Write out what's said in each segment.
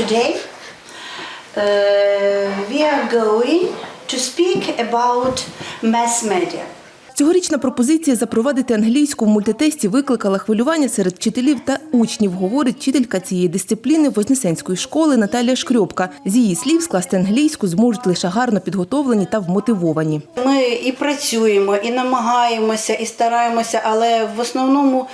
Today, uh, we are going to speak about mass media. Цьогорічна пропозиція запровадити англійську в мультитесті викликала хвилювання серед вчителів та учнів, говорить вчителька цієї дисципліни Вознесенської школи Наталія Шкрьопка. З її слів, скласти англійську зможуть лише гарно підготовлені та вмотивовані. Ми і працюємо, і намагаємося, і стараємося, але в основному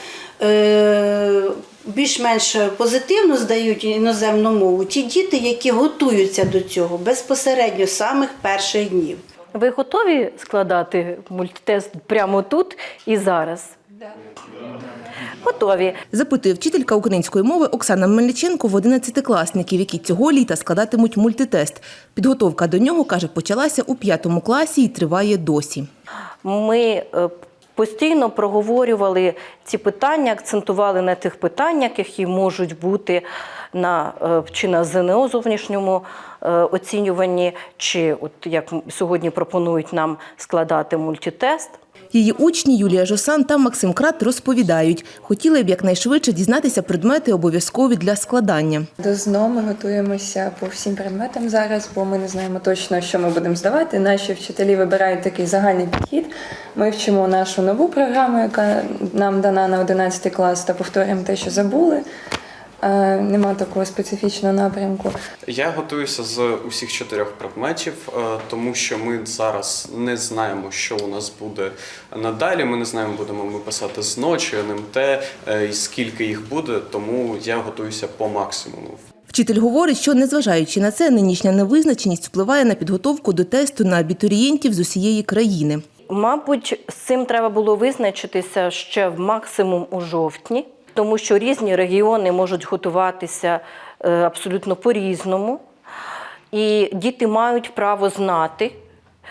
е- більш-менш позитивно здають іноземну мову ті діти, які готуються до цього безпосередньо з самих перших днів. Ви готові складати мультитест прямо тут і зараз? Готові. Запитує вчителька української мови Оксана Мельниченко в 11-класників, які цього літа складатимуть мультитест. Підготовка до нього, каже, почалася у п'ятому класі і триває досі. Ми е, постійно проговорювали ці питання, акцентували на тих питаннях, які можуть бути на е, чи на ЗНО зовнішньому е, оцінюванні, чи от як сьогодні пропонують нам складати мультитест. Її учні Юлія Жосан та Максим Крат розповідають, хотіли б якнайшвидше дізнатися предмети обов'язкові для складання. До ЗНО ми готуємося по всім предметам зараз, бо ми не знаємо точно, що ми будемо здавати. Наші вчителі вибирають такий загальний підхід. Ми вчимо нашу нову програму, яка нам дана на 11 клас, та повторюємо те, що забули. Е, Нема такого специфічного напрямку. Я готуюся з усіх чотирьох предметів, е, тому що ми зараз не знаємо, що у нас буде надалі. Ми не знаємо, будемо ми писати ЗНО чи НМТ, е, і скільки їх буде, тому я готуюся по максимуму. Вчитель говорить, що незважаючи на це, нинішня невизначеність впливає на підготовку до тесту на абітурієнтів з усієї країни. Мабуть, з цим треба було визначитися ще в максимум у жовтні, тому що різні регіони можуть готуватися е, абсолютно по-різному. І діти мають право знати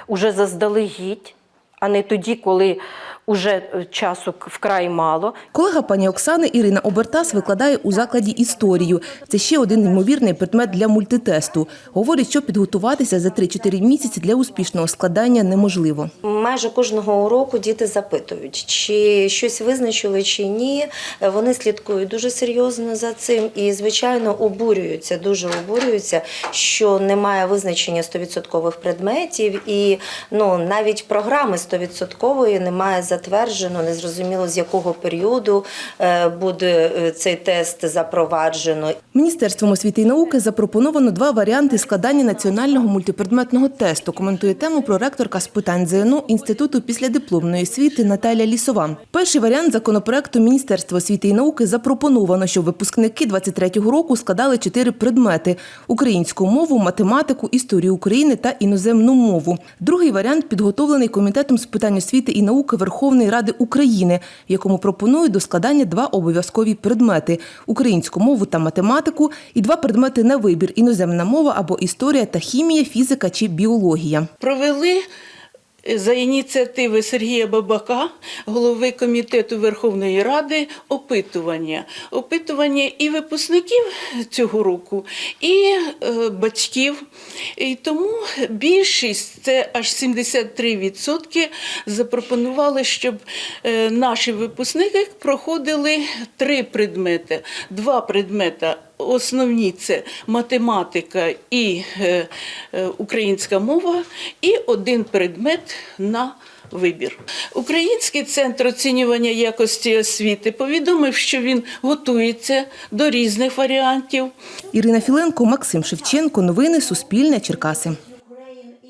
уже заздалегідь, а не тоді, коли вже часу вкрай мало. Колега пані Оксани Ірина Обертас викладає у закладі історію. Це ще один ймовірний предмет для мультитесту. Говорить, що підготуватися за 3-4 місяці для успішного складання неможливо. Майже кожного уроку діти запитують, чи щось визначили, чи ні. Вони слідкують дуже серйозно за цим і, звичайно, обурюються, дуже обурюються, що немає визначення 100% предметів, і ну навіть програми 100% немає затверджено, незрозуміло з якого періоду е, буде е, цей тест запроваджено. Міністерством освіти і науки запропоновано два варіанти складання національного мультипредметного тесту. Коментує тему проректорка з питань ЗНО Інституту післядипломної освіти Наталя Лісова. Перший варіант законопроекту Міністерства освіти і науки запропоновано, щоб випускники 23-го року складали чотири предмети: українську мову, математику, історію України та іноземну мову. Другий варіант підготовлений комітетом з питань освіти і науки Верховної Ради України, в якому пропонують до складання два обов'язкові предмети українську мову та математику, і два предмети на вибір іноземна мова або історія та хімія, фізика чи біологія. провели за ініціативи Сергія Бабака, голови комітету Верховної Ради, опитування. Опитування і випускників цього року, і е, батьків. І тому більшість, це аж 73%, запропонували, щоб е, наші випускники проходили три предмети. Два предмети Основні це математика і е, українська мова, і один предмет на вибір. Український центр оцінювання якості освіти повідомив, що він готується до різних варіантів. Ірина Філенко, Максим Шевченко. Новини Суспільне. Черкаси.